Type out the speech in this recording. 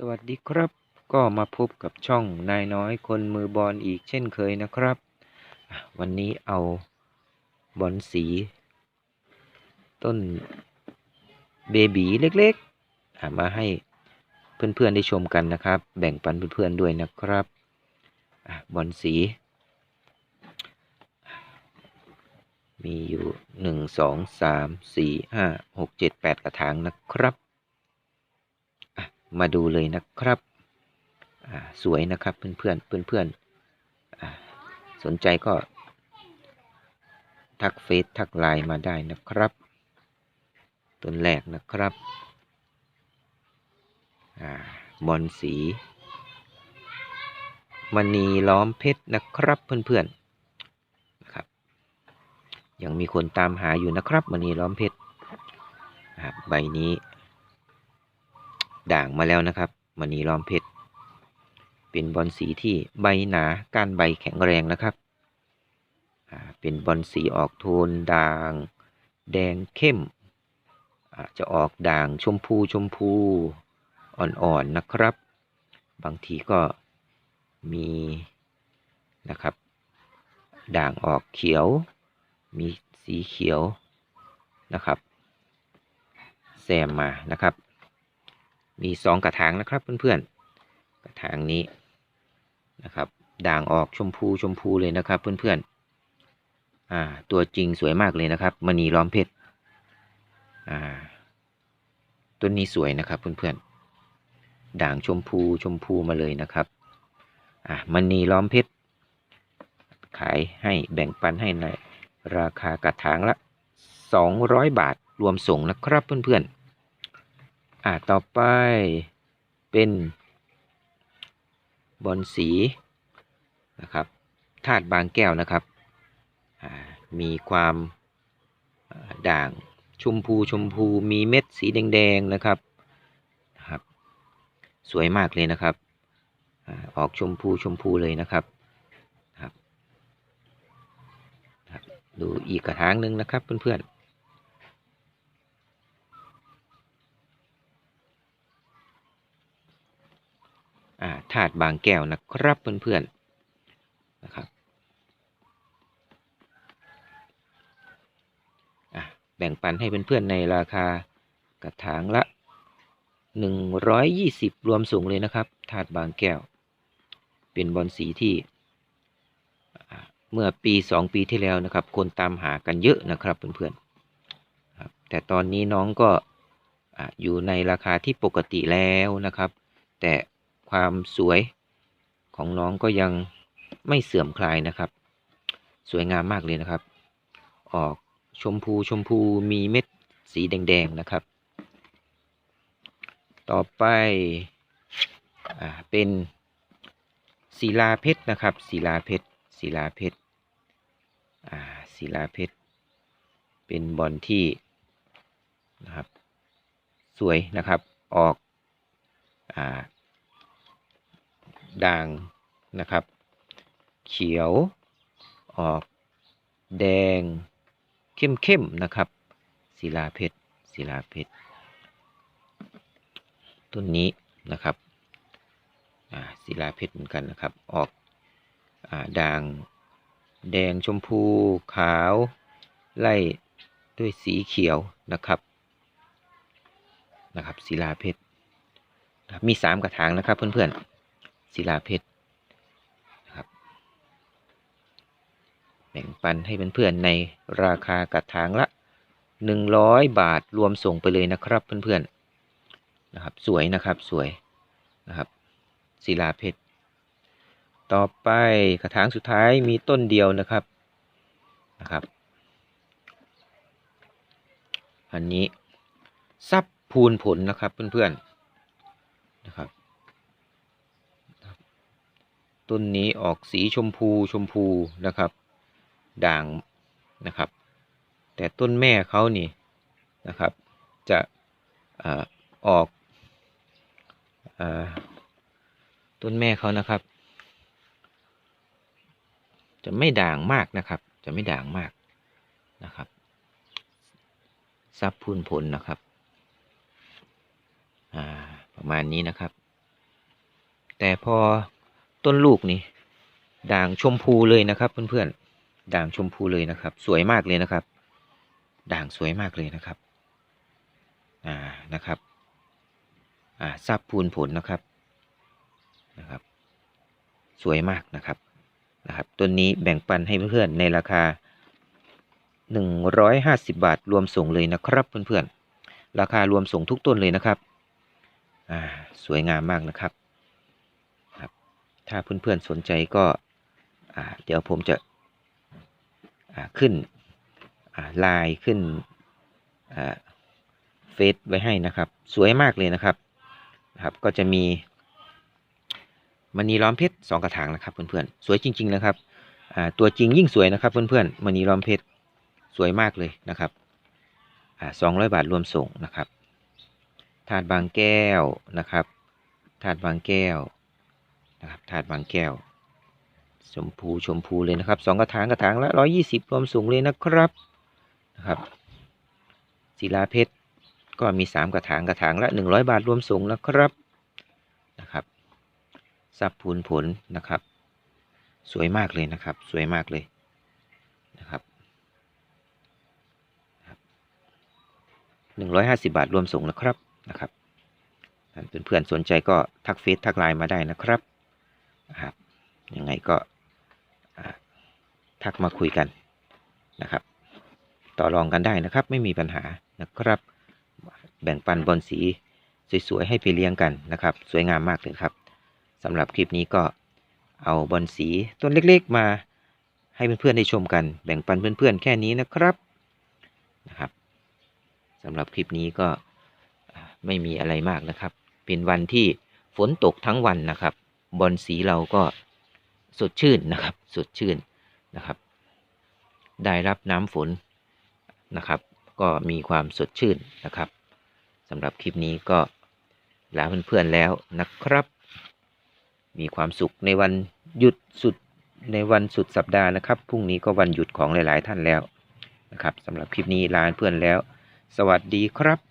สวัสดีครับ ก็มาพบกับช่องนายน้อยคนมือบอลอีกเช่นเคยนะครับ วันนี้เอาบอลสี ต้นเบบีเล็กๆมาให้เพื่อนๆได้ชมกันนะครับ แบ่งปันเพื่อนๆด้วยนะครับบอลสี มีอยู่หนึ่งสองสามสี่ห้าหกเจ็ดแปดกระถางนะครับ มาดูเลยนะครับสวยนะครับเพื่อนเพื่อนเพื่อนเพื่อนสนใจก็ ทักเฟซทักไลน์มาได้นะครับ ต้นแรกนะครับอบอลสีมณีล้อมเพชรนะครับเพื่อนเพื่อนๆนะครับ ยังมีคนตามหาอยู่นะครับมณีล้อมเพชรใบนี้ ด่างมาแล้วนะครับมณีล้อมเพชร เป็นบอลสีที่ใบหนาก้านใบแข็งแรงนะครับ เป็นบอลสีออกโทนด่าง แดงเข้ม จะออกด่างชมพูชมพูอ่อนๆนะครับ บางทีก็มีนะครับ ด่างออกเขียว มีสีเขียวนะครับแซมมานะครับ มีสองกระถางนะครับเพื่อนๆ กระถางนี้นะครับ ด่างออกชมพูชมพูเลยนะครับเพื่อนๆอ่าตัวจริงสวยมากเลยนะครับมณีล้อมเพชรอ่าต้นนี้สวยนะครับเพื่อนๆ ด่างชมพูชมพูมาเลยนะครับอ่ามณีล้อมเพชรขายให้แบ่งปันให้ในราคากระถางละ 200 บาทรวมส่งนะครับเพื่อนๆ อ่าต่อไปเป็นบอลสีนะครับธาตุบางแก้วนะครับอ่ามีความด่างชมพูชมพูมีเม็ดสีแดงๆนะครับนะครับ สวยมากเลยนะครับอาออกชมพูชมพูเลยนะครับครับครับ ดูอีกกระถางหนึ่งนะครับเพื่อนๆ อ่าถา ดบางแก้วนะครับเพื่อนๆนะครับแบ่งปันให้เพื่อนๆในราคากระถางละ 120 รวมสูงเลยนะครับถาดบางแก้ว เป็นบอลสีที่ เมื่อปี 2 ปีที่แล้วนะครับ คนตามหากันเยอะนะครับเพื่อนๆแต่ตอนนี้น้องก็อ่าอยู่ในราคาที่ปกติแล้วนะครับ แต่ ความสวยของน้องก็ยังไม่เสื่อมคลายนะครับ สวยงามมากเลยนะครับ ออกชมพูชมพูมีเม็ดสีแดงๆนะครับ ต่อไปอเป็นศิลาเพชรนะครับศิลาเพชรศิลาเพชรศิลาเพชรเป็นบอลที่นะครับ สวยนะครับออกอ่า ด่างนะครับ เขียว ออก แดง เข้มๆนะครับศิลาเพชรศิลาเพชรต้นนี้นะครับอ่าศิลาเพชรเหมือนกันนะครับ ออกอ่าด่าง แดงชมพูขาว ไล่ด้วยสีเขียวนะครับนะครับศิลาเพชรมีสามกระถางนะครับเพื่อนๆ ศิลาเพชรนะครับแบ่งปันให้เพื่อนๆในราคากระถางละ 100 บาทรวมส่งไปเลยนะครับเพื่อนๆนะครับสวยนะครับสวยนะครับศิลาเพชรต่อไปกระถางสุดท้ายมีต้นเดียวนะครับนะครับ อันนี้ซับพูนผลนะครับเพื่อนๆนะครับ ต้นนี้ออกสีชมพูชมพูนะครับ ด่างนะครับ แต่ต้นแม่เขานี่นะครับ จะอออกอต้นแม่เขานะครับ จะไม่ด่างมากนะครับ จะไม่ด่างมากนะครับซับพูนผลนะครับประมาณนี้นะครับ แต่พอ ต้นลูกนี่ ด่างชมพูเลยนะครับเพื่อนๆ ด่างชมพูเลยนะครับ สวยมากเลยนะครับ ด่างสวยมากเลยนะครับ อ่า นะครับ อ่าซับพูนผลนะครับ นะครับ สวยมากนะครับ นะครับ ต้นนี้แบ่งปันให้เพื่อนๆในราคา 150 บาทรวมส่งเลยนะครับเพื่อนๆ ราคารวมส่งทุกต้นเลยนะครับ อ่า สวยงามมากนะครับ ถ้าเพื่อนๆสนใจก็เดี๋ยวผมจะขึ้นอ่าไลน์ขึ้นเฟซไว้ให้นะครับ สวยมากเลยนะครับนะครับ ก็จะมีมณีล้อมเพชรสองกระถางนะครับเพื่อนๆสวยจริง ๆ นะครับตัวจริงยิ่งสวยนะครับเพื่อนๆมณีล้อมเพชรสวยมากเลยนะครับสองร้อยบาทรวมส่งนะครับถาดบางแก้วนะครับถาดบางแก้ว นะครับถาดบางแก้ว ชมพูชมพูเลยนะครับสองกระถางกระถางละร้อยี่สิบรวมสูงเลยนะครับนะครับศิลาเพชรก็มีสามกระถางกระถางละหนึ่งร้อยบาทรวมสูงนะครับนะครับซับพูนผลนะครับ สวยมากเลยนะครับ สวยมากเลยนะครับหนึ่งร้อยห้าสิบาทรวมส่งนะครับนะครับท่านเพื่อนๆสนใจก็ทักเฟซทักไลน์มาได้นะครับ ยังไงก็ทักมาคุยกันนะครับ ต่อรองกันได้นะครับ ไม่มีปัญหานะครับ แบ่งปันบอลสีสวยๆให้ไปเลี้ยงกันนะครับ สวยงามมากเลยครับสำหรับคลิปนี้ก็เอาบอลสีต้นเล็กๆมาให้เพื่อนๆได้ชมกัน แบ่งปันเพื่อนๆแค่นี้นะครับนะครับสำหรับคลิปนี้ก็ไม่มีอะไรมากนะครับ เป็นวันที่ฝนตกทั้งวันนะครับ บอลสีเราก็ สดชื่นนะครับ สดชื่นนะครับ ได้รับน้ำฝนนะครับ ก็มีความสดชื่นนะครับสำหรับคลิปนี้ก็ลาเพื่อนๆแล้วนะครับ มีความสุขในวันหยุดสุดในวันสุดสัปดาห์นะครับ พรุ่งนี้ก็วันหยุดของหลาย ๆ ท่านแล้วนะครับสำหรับคลิปนี้ลาเพื่อนแล้ว สวัสดีครับ